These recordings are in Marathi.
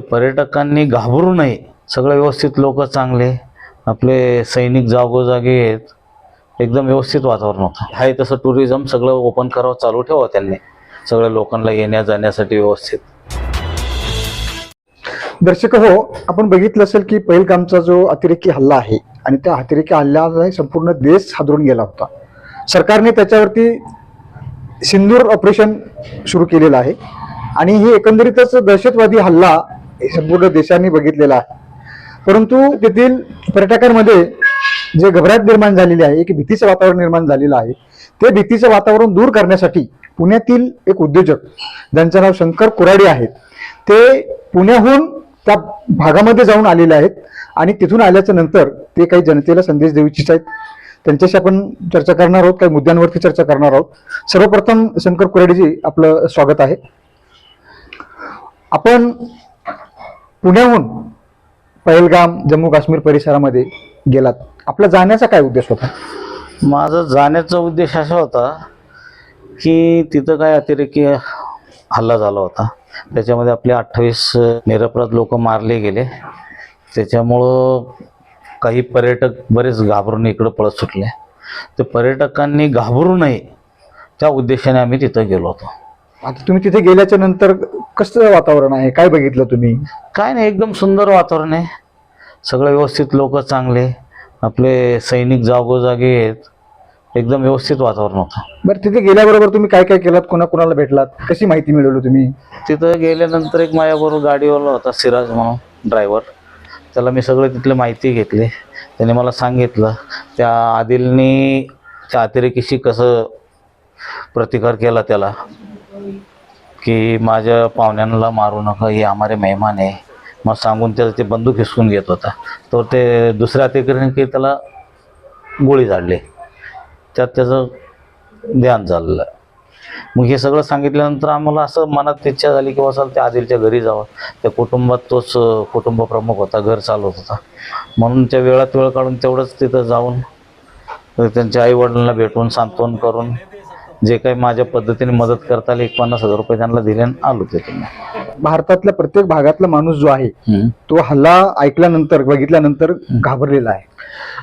पर्यटकांनी घाबरू नये. सगळे व्यवस्थित लोक चांगले. आपले सैनिक जागोजागी आहेत. एकदम व्यवस्थित वातावरण होतं. आहे तसं टुरिझम सगळं ओपन करावं चालू ठेवा त्यांनी. सगळ्या लोकांना येण्या जाण्यासाठी व्यवस्थित. दर्शक हो आपण बघितलं असेल की पहिलगामचा जो अतिरेकी हल्ला आहे आणि त्या अतिरेकी हल्ल्याने संपूर्ण देश हादरून गेला होता. सरकारने त्याच्यावरती सिंदूर ऑपरेशन सुरू केलेलं आहे. आणि हे एकंदरीतच दहशतवादी हल्ला हे संपूर्ण देशाने बघितलेला आहे. परंतु तेथील पर्यटकांमध्ये जे घबराट निर्माण झालेली आहे एक भीतीचं वातावरण निर्माण झालेलं आहे ते भीतीचं वातावरण दूर करण्यासाठी पुण्यातील एक उद्योजक ज्यांचं नाव शंकर कुराडे आहेत ते पुण्याहून त्या भागामध्ये जाऊन आलेले आहेत आणि तिथून आल्याच्यानंतर ते काही जनतेला संदेश देऊ इच्छित आहेत. त्यांच्याशी आपण चर्चा करणार आहोत काही मुद्द्यांवरती चर्चा करणार आहोत. सर्वप्रथम शंकर कुराडेजी आपलं स्वागत आहे. आपण पुण्याहून पहिलगाम जम्मू काश्मीर परिसरामध्ये गेलात. आपला जाण्याचा काय उद्देश होता? माझा जाण्याचा उद्देश असा होता की तिथं काय अतिरेकी हल्ला झाला होता. त्याच्यामध्ये आपले अठ्ठावीस निरपराध लोक मारले गेले. त्याच्यामुळं काही पर्यटक बरेच घाबरून इकडं पळत सुटले. ते पर्यटकांनी घाबरू नये त्या उद्देशाने आम्ही तिथं गेलो होतो. आता तुम्ही तिथे गेल्याच्यानंतर कसं वातावरण आहे? काय बघितलं तुम्ही? काय नाही एकदम सुंदर वातावरण आहे. सगळे व्यवस्थित लोक चांगले. आपले सैनिक जागोजागी आहेत. एकदम व्यवस्थित वातावरण होतं. बरं तिथे गेल्याबरोबर तुम्ही काय काय केलात? कोणा कोणाला भेटलात? कशी माहिती मिळवली तुम्ही? तिथं गेल्यानंतर एक माझ्याबरोबर गाडीवाला होता सिराज म्हणून ड्रायव्हर त्याला मी सगळे तिथले माहिती घेतली. त्याने मला सांगितलं त्या आदिलनी त्या अतिरेकीशी कसं प्रतिकार केला त्याला. की माझ्या पाहुण्यांना मारू नका हे आम्हारे मेहमान आहे. मग सांगून त्याचं ते बंदूक हिसकून घेत होता. तर ते दुसऱ्या अतिरेकीने की त्याला गोळी झाडली. त्यात त्याचं ध्यान झालेलं. मग हे सगळं सांगितल्यानंतर आम्हाला असं मनात इच्छा झाली की बसाल त्या आदिलच्या घरी जावं. त्या कुटुंबात तोच कुटुंब प्रमुख होता घर चालवत होता. म्हणून त्या वेळात वेळ काढून तेवढंच तिथं जाऊन त्यांच्या आईवडिलांना भेटून सांत्वन करून जे काही माझ्या पद्धतीने मदत करता आली एक पन्नास हजार रुपये त्यांना दिले आणि आलो तिथून भारतातल्या प्रत्येक भागातला माणूस जो आहे. तो हल्ला ऐकल्यानंतर बघितल्यानंतर घाबरलेला आहे.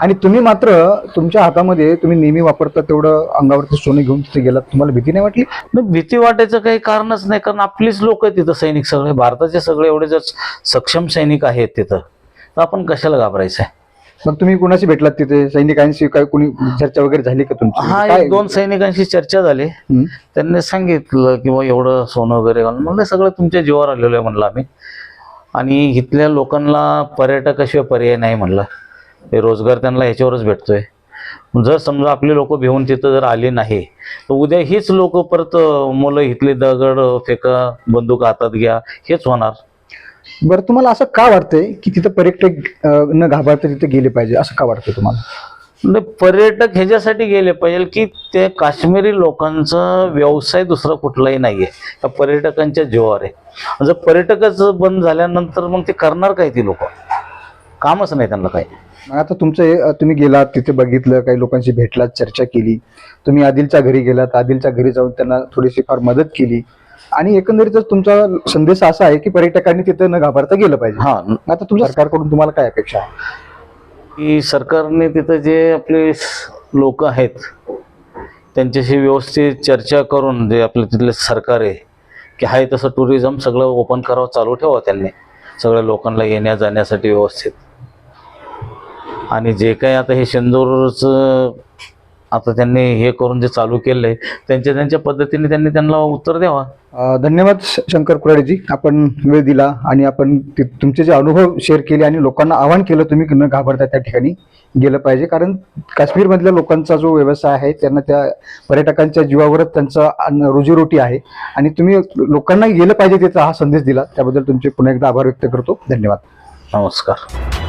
आणि तुम्ही मात्र तुमच्या हातामध्ये तुम्ही नेहमी वापरता तेवढं अंगावरती सोनं घेऊन तिथे गेलात. तुम्हाला भीती नाही वाटली? नाही, भीती वाटायचं काही कारणच नाही कारण आपलीच लोक तिथं सैनिक सगळे. भारताचे सगळे एवढे जर सक्षम सैनिक आहेत तिथं तर आपण कशाला घाबरायचं आहे? मग तुम्ही कुणाशी भेटलात तिथे? सैनिकांशी काय कुणी चर्चा वगैरे झाली का तुमची? हा काय? एक दोन सैनिकांशी चर्चा झाली. त्यांनी सांगितलं की बा एवढं सोनं वगैरे घालून. म्हणलं सगळं तुमच्या जीवावर आलेलं आहे म्हणलं आम्ही. आणि इथल्या लोकांना पर्यटकाशिवाय पर्याय नाही म्हणलं. हे रोजगार त्यांना ह्याच्यावरच भेटतोय. जर समजा आपले लोक भिवून तिथं जर आले नाही तर उद्या हीच लोक परत मुलं इथले दगड फेका बंदूक हातात घ्या हेच होणार. बरं तुम्हाला असं का वाटतंय की तिथं पर्यटक अं, न घाबरता तिथे गेले पाहिजे? असं का वाटतंय तुम्हाला? म्हणजे पर्यटक ह्याच्यासाठी गेले पाहिजे की ते काश्मीरी लोकांचा व्यवसाय दुसरा कुठलाही नाहीये. त्या पर्यटकांच्या जीवावर आहे. जर पर्यटकच बंद झाल्यानंतर मग ते करणार काय ती लोक? कामच नाही त्यांना काही. मग आता तुमचं हे, अं, तुम्ही गेलात तिथे बघितलं काही लोकांशी भेटलात चर्चा केली. तुम्ही आदिलच्या घरी गेलात आदिलच्या घरी जाऊन त्यांना थोडीशी फार मदत केली. आणि एकंदरीतच तुमचा संदेश असा आहे की पर्यटकांनी तिथे न घाबरता गेलं पाहिजे. हा. आता तुमच्या सरकारकडून तुम्हाला काय अपेक्षा आहे? की सरकारने तिथं जे आपले लोक आहेत त्यांच्याशी व्यवस्थित चर्चा करून जे आपले तिथले सरकार आहे की आहे तसं टुरिझम सगळं ओपन करावं चालू ठेवा त्यांनी. सगळ्या लोकांना येण्या जाण्यासाठी व्यवस्थित. आणि जे काही आता हे शेंदूरचं आता त्यांनी हे करून जे चालू केलं त्यांच्या त्यांच्या पद्धतीने त्यांनी त्यांना उत्तर द्यावा. धन्यवाद शंकर कुराडेजी. आपण वेळ दिला आणि आपण तुमचे जे अनुभव शेअर केले आणि लोकांना आवाहन केलं तुम्ही न घाबरता त्या ठिकाणी गेलं पाहिजे. कारण काश्मीरमधल्या लोकांचा जो व्यवसाय आहे त्यांना त्या पर्यटकांच्या जीवावरच त्यांचा रोजीरोटी आहे. आणि तुम्ही लोकांना गेलं पाहिजे त्याचा हा संदेश दिला. त्याबद्दल तुमचे पुन्हा एकदा आभार व्यक्त करतो. धन्यवाद. नमस्कार.